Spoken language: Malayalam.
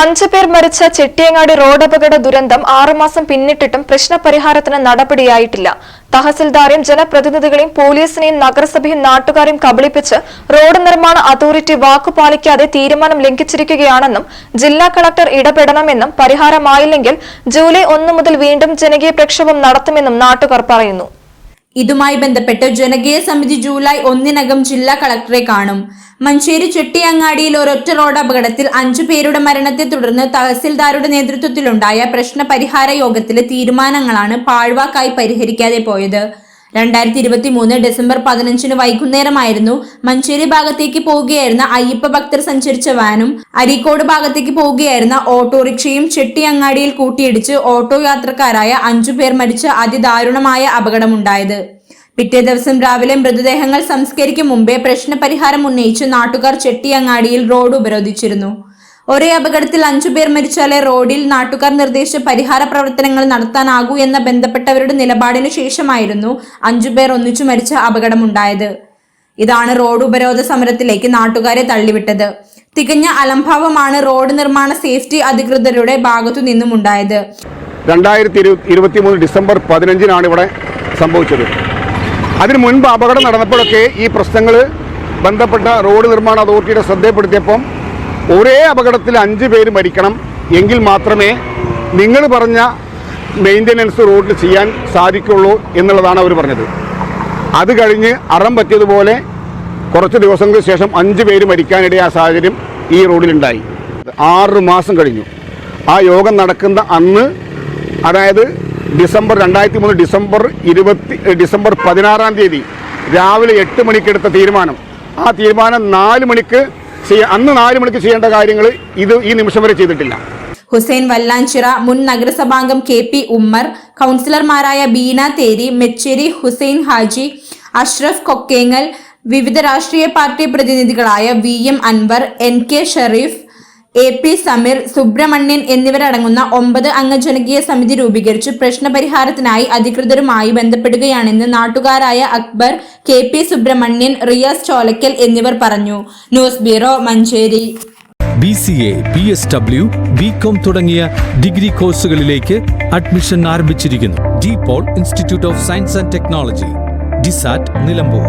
അഞ്ചു പേർ മരിച്ച ചെട്ടിയങ്ങാടി റോഡ് അപകട ദുരന്തം ആറുമാസം പിന്നിട്ടിട്ടും പ്രശ്നപരിഹാരത്തിന് നടപടിയായിട്ടില്ല. തഹസിൽദാരെയും ജനപ്രതിനിധികളെയും പോലീസിനെയും നഗരസഭയും നാട്ടുകാരെയും കബളിപ്പിച്ച് റോഡ് നിർമ്മാണ അതോറിറ്റി വാക്കുപാലിക്കാതെ തീരുമാനം ലംഘിച്ചിരിക്കുകയാണെന്നും ജില്ലാ കളക്ടർ ഇടപെടണമെന്നും പരിഹാരമായില്ലെങ്കിൽ ജൂലൈ ഒന്ന് മുതൽ വീണ്ടും ജനകീയ പ്രക്ഷോഭം നടത്തുമെന്നും നാട്ടുകാർ പറയുന്നു. ഇതുമായി ബന്ധപ്പെട്ട് ജനകീയ സമിതി ജൂലൈ ഒന്നിനകം ജില്ലാ കളക്ടറെ കാണും. മഞ്ചേരി ചെട്ടിയങ്ങാടിയിൽ ഒരൊറ്റ റോഡ് അപകടത്തിൽ അഞ്ചു പേരുടെ മരണത്തെ തുടർന്ന് തഹസിൽദാരുടെ നേതൃത്വത്തിലുണ്ടായ പ്രശ്ന പരിഹാര യോഗത്തിലെ തീരുമാനങ്ങളാണ് പാഴ്വാക്കായി പരിഹരിക്കാതെ പോയത്. രണ്ടായിരത്തി ഇരുപത്തി മൂന്ന് ഡിസംബർ പതിനഞ്ചിന് വൈകുന്നേരമായിരുന്നു. മഞ്ചേരി ഭാഗത്തേക്ക് പോവുകയായിരുന്ന അയ്യപ്പ ഭക്തർ സഞ്ചരിച്ച വാനും അരീക്കോട് ഭാഗത്തേക്ക് പോവുകയായിരുന്ന ഓട്ടോറിക്ഷയും ചെട്ടിയങ്ങാടിയിൽ കൂട്ടിയിടിച്ച് ഓട്ടോ യാത്രക്കാരായ അഞ്ചു പേർ മരിച്ച അതിദാരുണമായ അപകടമുണ്ടായത്. പിറ്റേ ദിവസം രാവിലെ മൃതദേഹങ്ങൾ സംസ്കരിക്കും മുമ്പേ പ്രശ്നപരിഹാരം ഉന്നയിച്ച് നാട്ടുകാർ ചെട്ടിയങ്ങാടിയിൽ റോഡ് ഉപരോധിച്ചിരുന്നു. ഒരേ അപകടത്തിൽ അഞ്ചുപേർ മരിച്ചാലേ റോഡിൽ നാട്ടുകാർ നിർദ്ദേശിച്ച പരിഹാര പ്രവർത്തനങ്ങൾ നടത്താനാകൂ എന്ന ബന്ധപ്പെട്ടവരുടെ നിലപാടിനു ശേഷമായിരുന്നു അഞ്ചുപേർ ഒന്നിച്ചു മരിച്ച അപകടമുണ്ടായത്. ഇതാണ് റോഡ് ഉപരോധ സമരത്തിലേക്ക് നാട്ടുകാരെ തള്ളിവിട്ടത്. തികഞ്ഞ അലംഭാവമാണ് റോഡ് നിർമ്മാണ സേഫ്റ്റി അധികൃതരുടെ ഭാഗത്തു നിന്നും ഉണ്ടായത് രണ്ടായിരത്തി ഇരു ഇരുപത്തി മൂന്ന് ഡിസംബർ പതിനഞ്ചിനാണ് ഇവിടെ സംഭവിച്ചത്. അതിനു മുൻപ് അപകടം നടന്നപ്പോഴൊക്കെ ഈ പ്രശ്നങ്ങൾ ബന്ധപ്പെട്ട റോഡ് നിർമ്മാണ അതോറിറ്റിയുടെ ശ്രദ്ധയിൽപ്പെടുത്തിയപ്പം ഒരേ അപകടത്തിൽ അഞ്ച് പേര് മരിക്കണം എങ്കിൽ മാത്രമേ നിങ്ങൾ പറഞ്ഞ മെയിന്റനൻസ് റോഡിൽ ചെയ്യാൻ സാധിക്കുള്ളൂ എന്നുള്ളതാണ് അവർ പറഞ്ഞത്. അത് കഴിഞ്ഞ് അറം പറ്റിയതുപോലെ കുറച്ച് ദിവസങ്ങൾക്ക് ശേഷം അഞ്ച് പേര് മരിക്കാനിടയായ സാഹചര്യം ഈ റോഡിലുണ്ടായി. ആറ് മാസം കഴിഞ്ഞു. ആ യോഗം നടക്കുന്ന അന്ന് അതായത് ഡിസംബർ രണ്ടായിരത്തി മൂന്ന് ഡിസംബർ ഇരുപത്തി ഡിസംബർ പതിനാറാം തീയതി രാവിലെ എട്ട് മണിക്കെടുത്ത തീരുമാനം. ആ തീരുമാനം നാല് മണിക്ക് അന്ന് നാല് മണിക്ക് ചെയ്യേണ്ട കാര്യങ്ങൾ ഇത് ഈ നിമിഷം വരെ ചെയ്തിട്ടില്ല. ഹുസൈൻ വല്ലാഞ്ചിറ മുൻ നഗരസഭാംഗം കെ പി ഉമ്മർ കൗൺസിലർമാരായ ബീന തേരി മെച്ചേരി ഹുസൈൻ ഹാജി അഷ്റഫ് കൊക്കേങ്ങൽ വിവിധ രാഷ്ട്രീയ party പ്രതിനിധികളായ V M Anwar N K Sheriff A P Sameer Subramanian എന്നിവരടങ്ങുന്ന ഒമ്പത് അംഗ ജനകീയ സമിതി രൂപീകരിച്ച്. പ്രശ്നപരിഹാരത്തിനായി അധികൃതരുമായി ബന്ധപ്പെടുകയാണെന്ന് നാട്ടുകാരായ അക്ബർ കെ പി സുബ്രഹ്മണ്യൻ റിയാസ് ചോലക്കൽ എന്നിവർ പറഞ്ഞു. News bureau Manjeri. B C A B S W B com തുടങ്ങിയ ഡിഗ്രി കോഴ്സുകളിലേക്ക് അഡ്മിഷൻ ആരംഭിച്ചിരിക്കുന്നു. De Paul institute of science and technology DSAT Nilambur.